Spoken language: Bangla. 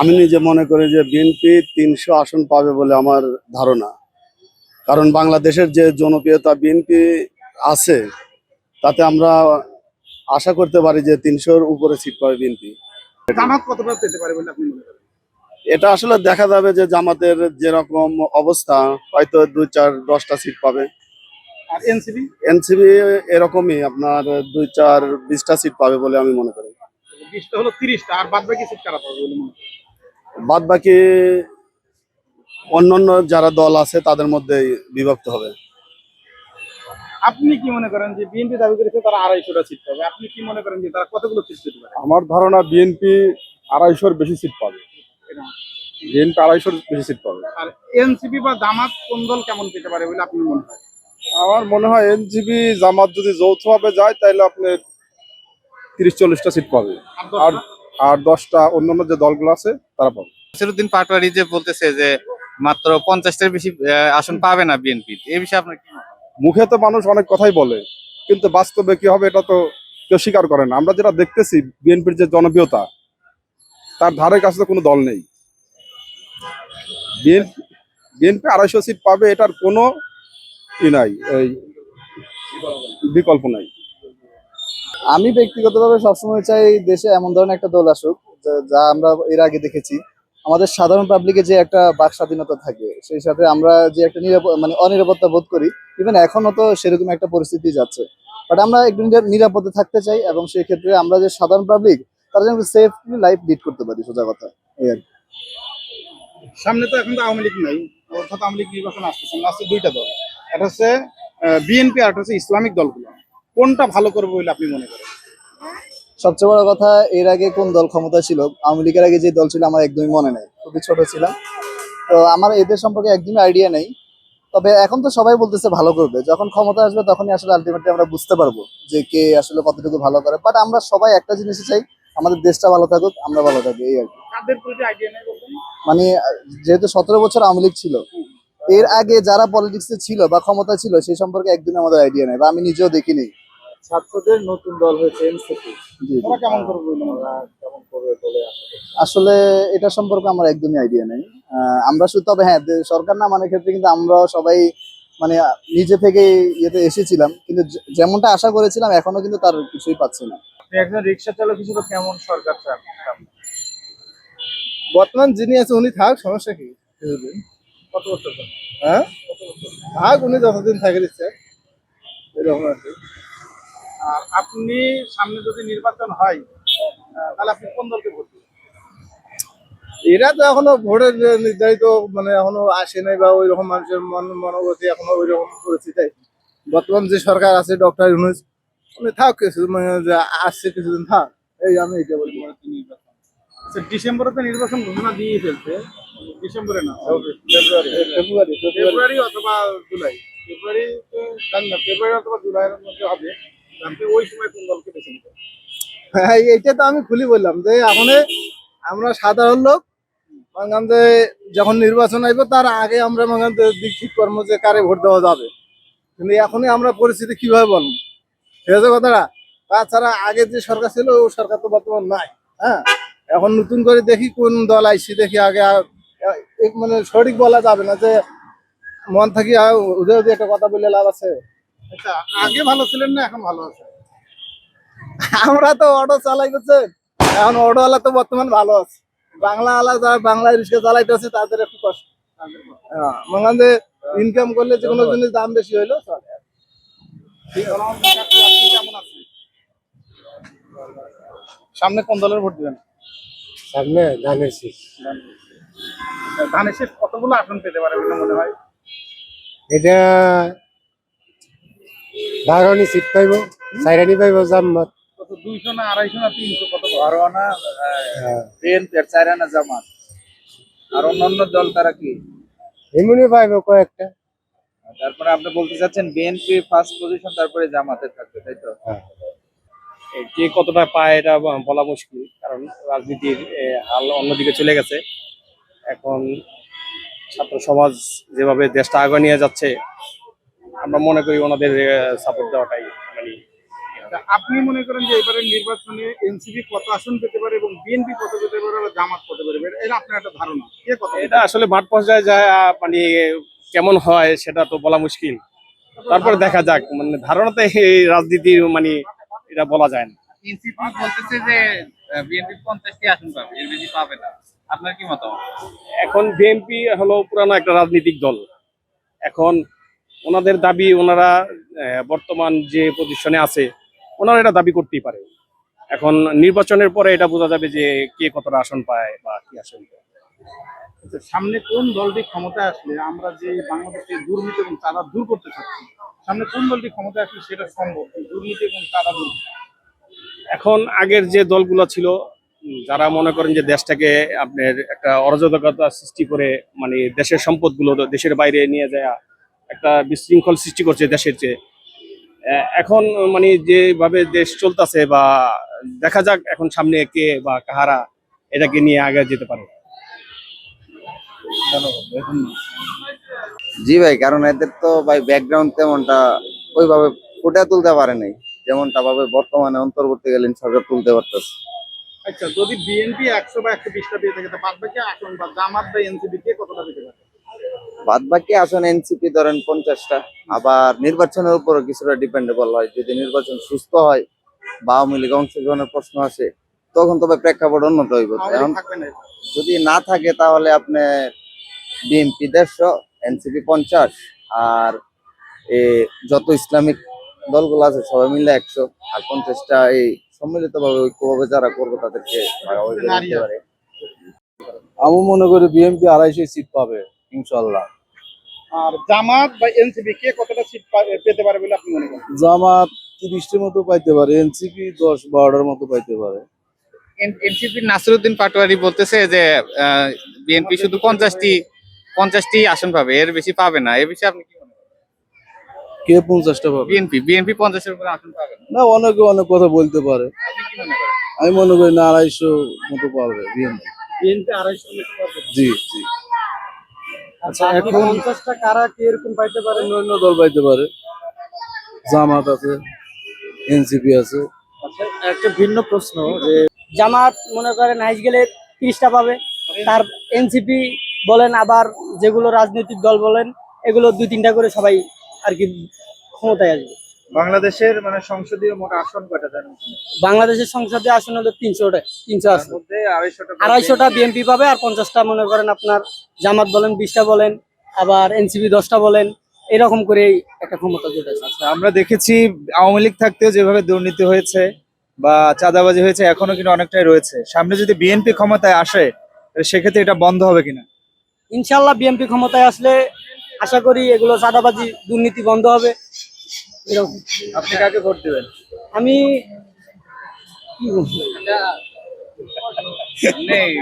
আমি নিজে মনে করি যে বিএনপি তিনশো আসন পাবে বলে আমার ধারণা। কারণ বাংলাদেশের যে জনপ্রিয়তা বিএনপি আছে তাতে আমরা আশা করতে পারি যে তিনশোর উপরে সিট পাবে বিএনপি এটা আসলে দেখা যাবে যে জামাতের যেরকম অবস্থা হয়তো দুই চার দশটা সিট পাবে। আর এনসিপি এনসিবি এরকমই আপনার দুই চার বিশটা সিট পাবে বলে আমি মনে করি। বিশটা হলো তিরিশটা আর বাদ বাকি সিট কারা পাবে বলে মনে করেন? বাদ বাকি অন্যান্য যারা দল আছে তাদের মধ্যে বিভক্ত হবে। আপনি কি মনে করেন যে বিএনপি দাবি করেছে তারা আড়াইশোটা সিট পাবে? আপনি কি মনে করেন যে তারা কতগুলো সিট পেতে পারে? আমার ধারণা বিএনপি আড়াইশোর বেশি সিট পাবে। বিএনপি আড়াইশোর বেশি সিট পাবে। আর এনসিপি বা জামাত কোন দল কেমন পেতে পারে বলে আপনি মনে হয় আমার মনে হয় এনজিবি জামাত যদি যৌথভাবে যায় তাহলে আপনি তিরিশ চল্লিশটা সিট পাবে। আর আর দশটা? অন্যান্য যে দলগুলো আছে তারা পাবে। নাসিরুদ্দিন পাটোয়ারি যে বলতেছে যে মাত্র পঞ্চাশটার বেশি আসন পাবে না বিএনপি এই বিষয়ে আপনার কি মুখে তো মানুষ অনেক কথাই বলে কিন্তু বাস্তবে কি হবে এটা তো কেউ স্বীকার করে না। আমরা যেটা দেখতেছি বিএনপির যে জনপ্রিয়তা তার ধারে কাছে তো কোনো দল নেই। বিএনপি বিএনপি আড়াইশো সিট পাবে এটার কোনো ই নাই এই বিকল্প নাই। আমি ব্যক্তিগতভাবে সবসময় চাই দেশে এমন ধরনের একটা দল আসুক, যা- আমরা এর আগে দেখেছি। আমাদের সাধারণ পাবলিকে যে একটা বাক স্বাধীনতা থাকে, সেই সাথে আমরা যে একটা নিরাপদ মানে অনিরাপত্তা বোধ করি ইভেন এখনও তো সেরকম একটা পরিস্থিতি যাচ্ছে। বাট আমরা একটু নিরা- নিরাপদে থাকতে চাই এবং সেই ক্ষেত্রে আমরা যে সাধারণ পাবলিক তারা যেন সেফলি লাইফ লিড করতে পারি, সোজা কথা। এই আর। সামনে তো এখন তো আওয়ামী লীগ নাই, অর্থাৎ আওয়ামী লীগ নির্বাচন আসতেছে আসছে দুইটা দল। এটা হচ্ছে বিএনপি আর একটা হচ্ছে ইসলামিক দলগুলো। কোনটা ভালো করবে বলে আপনি মনে করেন? সবচেয়ে বড় কথা এর আগে কোন দল ক্ষমতা ছিল আওয়ামী লীগের আগে যে দল ছিল আমার একদমই মনে নেই খুবই ছোট ছিলাম। তো আমার এদের সম্পর্কে একদমই আইডিয়া নেই। তবে এখন তো সবাই বলতেছে ভালো করবে যখন ক্ষমতা আসবে তখনই আসলে আলটিমেটলি আমরা বুঝতে পারব যে কে আসলে কতটুকু ভালো করে। বাট আমরা সবাই একটা জিনিসই চাই আমাদের দেশটা ভালো থাকুক আমরা ভালো থাকি এই আর কি। মানে যেহেতু সতেরো বছর আওয়ামী লীগ ছিল এর আগে যারা পলিটিক্সে ছিল বা ক্ষমতা ছিল সেই সম্পর্কে একদিন আমাদের আইডিয়া নেই বা আমি নিজেও দেখিনি। ছাত্রদের নতুন দল হয়েছে এনসিপি। ওরা কেমন করবে বলে কেমন করবে বলে আসলে এটা সম্পর্কে আমার একদমই আইডিয়া নেই। আহ, আমরা শুধু তবে হ্যাঁ সরকার না মানে ক্ষেত্রে কিন্তু আমরা সবাই মানে নিজে থেকে ইয়েতে এসেছিলাম। কিন্তু যেমনটা আশা করেছিলাম এখনও কিন্তু তার কিছুই পাচ্ছি না। একজন রিক্সা চালক হিসেবে কেমন সরকার চান? বর্তমান যিনি আছে উনি থাক সমস্যা কি? কত বছর হ্যাঁ? থাক উনি যতদিন থাকে দিচ্ছে এরকম আর কি। আর আপনি সামনে যদি নির্বাচন হয় তাহলে আপনি কোন দলকে ভোট এরা তো এখনও ভোটের নির্ধারিত মানে এখনও আসে নাই বা ওই রকম মানুষের মন মনোগতি এখনও ওই রকম পরিস্থিতি বর্তমান যে সরকার আছে ডক্টর ইউনুস উনি থাক কিছু মানে আসছে কিছুদিন থাক এই আমি এটা বলব আচ্ছা, ডিসেম্বরে তো নির্বাচন ঘোষণা দিয়ে ফেলছে। ডিসেম্বরে না ফেব্রুয়ারি। ফেব্রুয়ারি ফেব্রুয়ারি। ফেব্রুয়ারি অথবা জুলাই। ফেব্রুয়ারি তো জানি না ফেব্রুয়ারি অথবা জুলাইয়ের মধ্যে হবে। হ্যাঁ এইটা তো আমি খুলি বললাম যে এখন আমরা সাধারণ লোক যে যখন নির্বাচন আইব তার আগে আমরা যে দিক কর্ম যে কারে ভোট দেওয়া যাবে। কিন্তু এখনই আমরা পরিস্থিতি কীভাবে বলব? ঠিক আছে কথাটা? তাছাড়া আগে যে সরকার ছিল, ও সরকার তো বর্তমান নাই হ্যাঁ? এখন নতুন করে দেখি কোন দল আইসি দেখি আগে মানে সঠিক বলা যাবে না যে মন থাকি ওদের একটা কথা বলে লাভ আছে। আচ্ছা আগে ভালো ছিলেন না এখন ভালো আছে আমরা তো অটো চালাই করছে এখন অটোওয়ালা তো বর্তমান ভালো আছে। বাংলা আলা যারা বাংলা রিক্সা চালাইতেছে তাদের একটু কষ্ট। মনে যে ইনকাম করলে যে কোনো জিনিস দাম বেশি হইল আছেন? সামনে কোন দলের ভোট দিবেন? সামনে ধানের শীষ। ধানের শেষ কতগুলো আসন পেতে পারে মনে হয়? এটা বারোনি সিট পাইব চাইরানি পাইব জাম্মাত। কত দুইশো না আড়াইশো না তিনশো কত না হ্যাঁ। জামাত। আর অন্যান্য দল তারা কি? পাইব কয়েকটা। তারপরে আপনি বলতে চাচ্ছেন বিএনপি ফার্স্ট পজিশন তারপরে জামাতে থাকবে তাই তো? হ্যাঁ। কে কতটা পায় এটা বলা মুশকিল কারণ রাজনীতির হাল অন্যদিকে চলে গেছে। এখন ছাত্র সমাজ যেভাবে দেশটা আগে নিয়ে যাচ্ছে আমরা মনে করি ওনাদের সাপোর্ট দেওয়াটাই মানে আপনি মনে করেন যে এবারের নির্বাচনে এনসিপি কত আসন পেতে পারে এবং বিএনপি কত পেতে পারে বা জামাত কত পেতে পারে? এটা আপনার একটা ধারণা। কে কত এটা আসলে মাঠ পর্যায়ে যায় আহ, মানে কেমন হয় সেটা তো বলা মুশকিল। তারপরে দেখা যাক মানে ধারণাতে এই রাজনীতির মানে এটা বলা যায় না। এনসিপি বলতেছে যে বিএনপি পঞ্চাশটি আসন পাবে এর বেশি পাবে না। আপনার কি মতামত? এখন বিএনপি হলো পুরানো একটা রাজনৈতিক দল। এখন ওনাদের দাবি ওনারা বর্তমান যে পজিশনে আছে ওনারা এটা দাবি করতেই পারে। এখন নির্বাচনের পরে এটা বোঝা যাবে যে কে কতটা আসন পায় বা কি আসন পায়। আচ্ছা, সামনে কোন দলটি ক্ষমতায় আসলে আমরা যে বাংলাদেশে দুর্নীতি এবং চাঁদা দূর করতে চাচ্ছি সামনে কোন দলটি ক্ষমতায় আসলে সেটা সম্ভব দুর্নীতি এবং তারা দূর এখন আগের যে দলগুলো ছিল যারা মনে করেন যে দেশটাকে আপনার একটা অরাজকতা সৃষ্টি করে মানে দেশের সম্পদগুলো দেশের বাইরে নিয়ে যায় একটা বিশৃঙ্খল সৃষ্টি করছে দেশের চেয়ে। এখন মানে যেভাবে দেশ চলতেছে বা দেখা যাক এখন সামনে কে বা কাহারা এটাকে নিয়ে আগে যেতে পারে। জি ভাই কারণ এদের তো ভাই ব্যাকগ্রাউন্ড তেমনটা ওইভাবে ফুটে তুলতে পারে নাই। যেমনটা ভাবে বর্তমানে অন্তর্বর্তীকালীন সরকার তুলতে পারতেছে। আচ্ছা যদি বিএনপি একশো বা একশো বিশটা পেয়ে থাকে তা বাদ বাকি আসন বা জামাত বা এনসিপি কে কতটা পেতে পারে? বাদ বাকি আসন এনসিপি ধরেন পঞ্চাশটা আবার নির্বাচনের উপরও কিছুটা ডিপেন্ডেবল হয়। যদি নির্বাচন সুস্থ হয় বা আওয়ামী লীগ অংশগ্রহণের প্রশ্ন আসে তখন তবে প্রেক্ষাপট উন্নত হইব। এখন যদি না থাকে তাহলে আপনি বিএনপি দেড়শো এনসিপি পঞ্চাশ আর এ যত ইসলামিক দলগুলো আছে সবাই মিলে একশো আর পঞ্চাশটা এই সম্মিলিত ভাবে ঐক্যভাবে যারা করবে তাদেরকে আমি মনে করি বিএনপি আড়াইশো সিট পাবে ইনশাল্লাহ। আর জামাত বা এনসিপি কে কতটা সিট পেতে পারে বলে আপনি মনে করেন? জামাত তিরিশটির মতো পাইতে পারে এনসিপি দশ বারোটার মতো পাইতে পারে। এনসিপি নাসিরুদ্দিন পাটোয়ারি বলতেছে যে বিএনপি শুধু পঞ্চাশটি পঞ্চাশটি আসন পাবে এর বেশি পাবে না। বিষয়ে আপনি কি মনে করেন? কে পঞ্চাশটা পাবে? বিএনপি বিএনপি পঞ্চাশের উপরে আসন পাবে না। না অনেকে অনেক কথা বলতে পারে। আপনি কি মনে করেন? আমি মনে করি না আড়াইশো মতো পাবে বিএনপি। বিএনপি আড়াইশো জি জি। আচ্ছা এখন পঞ্চাশটা কারা কি এরকম পাইতে পারে? অন্য দল পাইতে পারে। জামাত আছে এনসিপি আছে। একটা ভিন্ন প্রশ্ন যে জামাত মনে করেন হাইস গেলে তিরিশটা পাবে তার এনসিপি বলেন আবার যেগুলো রাজনৈতিক দল বলেন এগুলো দুই তিনটা করে সবাই আর কি ক্ষমতায় আসবে। বাংলাদেশের মানে সংসদীয় মোট আসন কয়টা জানেন বাংলাদেশের সংসদে আসন হলো তিনশোটা তিনশো আসন। মধ্যে আড়াইশোটা আড়াইশোটা বিএনপি পাবে আর পঞ্চাশটা মনে করেন আপনার জামাত বলেন বিশটা বলেন আবার এনসিপি দশটা বলেন এরকম করেই একটা ক্ষমতা জোট আছে আমরা দেখেছি আওয়ামী লীগ থাকতেও যেভাবে দুর্নীতি হয়েছে বা চাঁদাবাজি হয়েছে এখনও কিন্তু অনেকটাই রয়েছে। সামনে যদি বিএনপি ক্ষমতায় আসে সেক্ষেত্রে এটা বন্ধ হবে কিনা? ইনশাল্লাহ বিএনপি ক্ষমতায় আসলে আশা করি এগুলো চাঁদাবাজি দুর্নীতি বন্ধ হবে। এরকম আপনি কাকে ভোট দিবেন আমি? নেই